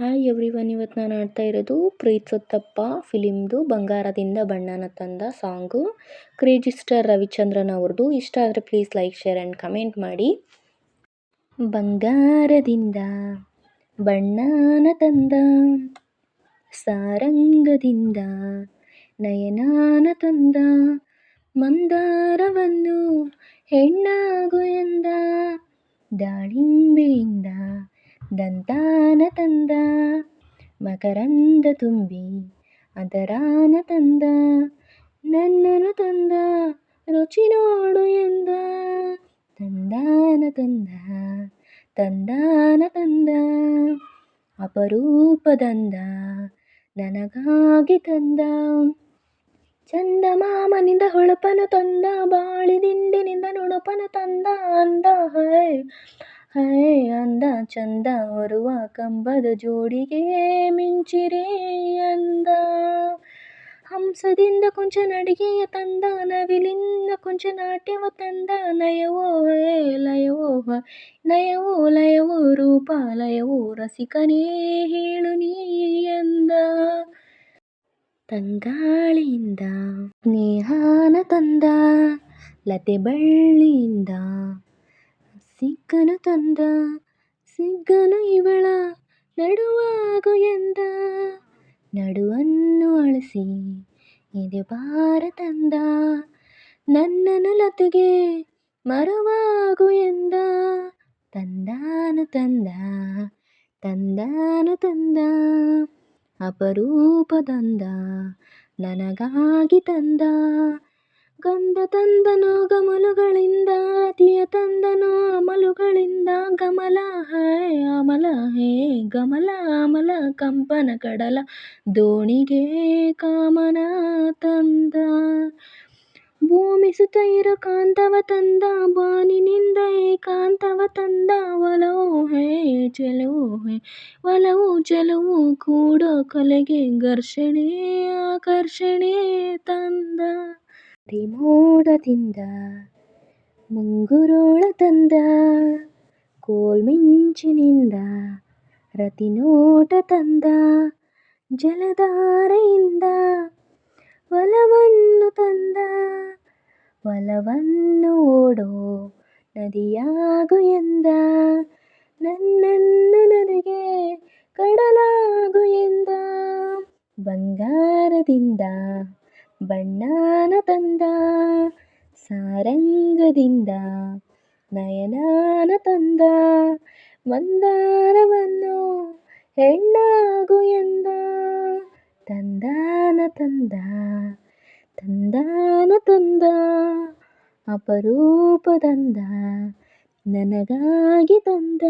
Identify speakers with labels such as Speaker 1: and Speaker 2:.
Speaker 1: Hi everyone ಇವತ್ತು ನಾನು ಆಡ್ತಾ ಇರೋದು ಪ್ರೀತ್ಸೊತ್ತಪ್ಪ ಫಿಲಿಮ್ದು ಬಂಗಾರದಿಂದ ಬಣ್ಣನ ತಂದ ಸಾಂಗು. ಕ್ರೇಜಿಸ್ಟರ್ ರವಿಚಂದ್ರನ್ ಅವ್ರದ್ದು ಇಷ್ಟ ಆದರೆ please like share and comment ಮಾಡಿ. ಬಂಗಾರದಿಂದ ಬಣ್ಣನ ತಂದ, ಸಾರಂಗದಿಂದ ನಯನಾನ ತಂದ, ಮಂದಾರವನ್ನು ಹೆಣ್ಣಾಗು ಎಂದ, ದಾಳಿಂಬೆಯಿಂದ ದಂತಾನ ತಂದ, ಮಕರಂದ ತುಂಬಿ ಅದರಾನ ತಂದ ನನ್ನನು ತಂದ, ರುಚಿ ನೋಡು ಎಂದ. ತಂದಾನ ತಂದ ತಂದಾನ ತಂದ ಅಪರೂಪದಂದ ನನಗಾಗಿ ತಂದ. ಚಂದಮಾಮನಿಂದ ಹೊಳಪನು ತಂದ ಬಾಳಿದಿಂಡಿನಿಂದ ನುಣುಪನು ತಂದ ಅಂದ. ಹೈ ಹೈ ಅಂದ ಚಂದ ಹೊರುವ ಕಂಬದ ಜೋಡಿಗೆ ಮಿಂಚಿರಿ ಅಂದ. ಹಂಸದಿಂದ ಕೊಂಚ ನಡಿಗೆಯ ತಂದ, ನವಿಲಿಂದ ಕೊಂಚ ನಾಟ್ಯವ ತಂದ, ನಯವೋ ಹೇ ಲಯವೋ ನಯವೋ ಲಯವೋ ರೂಪ, ಲಯವೋ ರಸಿಕನೇ ಹೇಳು ನೀ ಎಂದ. ತಂಗಾಳಿಯಿಂದ, ಸ್ನೇಹಾನ ತಂದ, ಲತೆ ಬಳ್ಳಿಯಿಂದ ಸಿಕ್ಕನು ತಂದ ಸಿಗ್ಗನು ಇವಳ ನಡುವಾಗು ಎಂದ. ನಡುವನ್ನು ಅಳಿಸಿ ಎದೆ ಭಾರ ತಂದ ನನ್ನನು ಲತೆಗೆ ಮರವಾಗು ಎಂದ. ತಂದಾನು ತಂದ ತಂದಾನು ತಂದ ಅಪರೂಪದಂದ ನನಗಾಗಿ ತಂದ. ಗಂಧ ತಂದನು, ಗಮಲುಗಳಿಂದ ಅತಿಯ ತಂದನೋ. ಗಮಲ ಹೇ ಅಮಲ ಹೇ, ಗಮಲ ಅಮಲ ಕಂಪನ ಕಡಲ, ದೋಣಿಗೆ ಕಾಮನ ತಂದ. ಭೂಮಿ ಸುತ ಕಾಂತವ ತಂದ, ಬಾನಿನಿಂದ ಕಾಂತವ ತಂದ. ಒಲವು ಹೇ, ಚೆಲುವು ಹೇ, ಒಲವು ಚೆಲುವು ಕೂಡೋ ಕಲೆಗೆ ಘರ್ಷಣೆ, ಆಕರ್ಷಣೆ ತಂದ. ಮೋಡದಿಂದ ಮುಂಗುರೋಳ ತಂದ. ಕೋಲ್ಮಿಂಚಿನಿಂದ ರತಿನೋಟ ತಂದ ಜಲಧಾರೆಯಿಂದ ಒಲವನ್ನು ತಂದ ಒಲವನ್ನು ಓಡೋ ನದಿಯಾಗು ಎಂದ ನನ್ನನ್ನು ನನಗೆ ಕಡಲಾಗು ಎಂದ ಬಂಗಾರದಿಂದ ಬಣ್ಣಾನ ತಂದ ಸಾರಂಗದಿಂದ ನಯನಾನ ತಂದ ಮಂದಾರವನ್ನು ಹೆಣ್ಣಾಗು ಎಂದ. ತಂದಾನ ತಂದ ತಂದಾನ ತಂದ ಅಪರೂಪದಂದ ನನಗಾಗಿ ತಂದ.